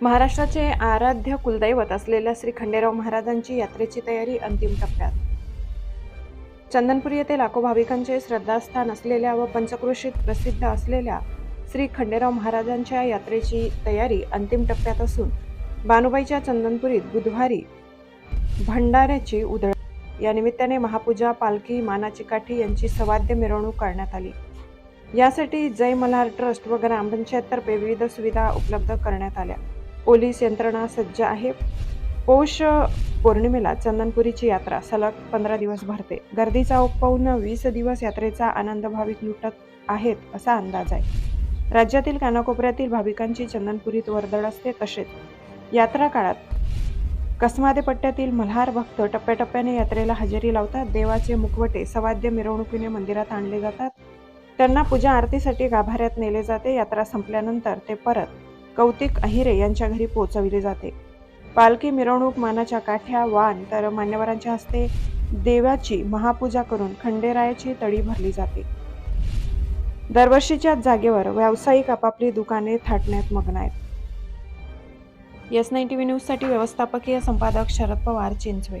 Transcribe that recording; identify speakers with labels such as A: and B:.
A: महाराष्ट्राचे आराध्य कुलदैवत असलेल्या श्री खंडेराव महाराजांची यात्रेची तयारी अंतिम टप्प्यात. चंदनपुरी येथे लाखो भाविकांचे श्रद्धास्थान असलेल्या व पंचक्रोशीत प्रसिद्ध असलेल्या श्री खंडेराव महाराजांच्या यात्रेची तयारी अंतिम टप्प्यात असून बानुबाईच्या चंदनपुरीत बुधवारी भंडाऱ्याची उधळ या निमित्ताने महापूजा पालखी मानाची काठी यांची सवाद्य मिरवणूक काढण्यात आली. यासाठी जय मल्हार ट्रस्ट व ग्रामपंचायततर्फे विविध सुविधा उपलब्ध करण्यात आल्या. पोलीस यंत्रणा सज्ज आहे. पौष पौर्णिमेला चंदनपुरीची यात्रा सलग पंधरा दिवस भरते. गर्दीचा ओघ पाहून वीस दिवस यात्रेचा आनंद भाविक लुटत आहेत असा अंदाज आहे. राज्यातील कानाकोपऱ्यातील भाविकांची चंदनपुरीत वर्दळ असते तसेच यात्रा काळात कसमादे पट्ट्यातील मल्हार भक्त टप्प्याटप्प्याने यात्रेला हजेरी लावतात. देवाचे मुखवटे सवाद्य मिरवणुकीने मंदिरात आणले जातात. त्यांना पूजा आरतीसाठी गाभाऱ्यात नेले जाते. यात्रा संपल्यानंतर ते परत कौतिक अहिरे यांच्या घरी पोहोचविले जाते. पालखी मिरवणूक मानाच्या काठ्या वाण तर मान्यवरांच्या हस्ते देवाची महापूजा करून खंडेरायाची तळी भरली जाते. दरवर्षीच्या जागेवर व्यावसायिक आपापली दुकाने थाटण्यात मग्न आहेत. येस नाईन टी व्ही न्यूजसाठी व्यवस्थापकीय संपादक शरद पवार चिंचवे.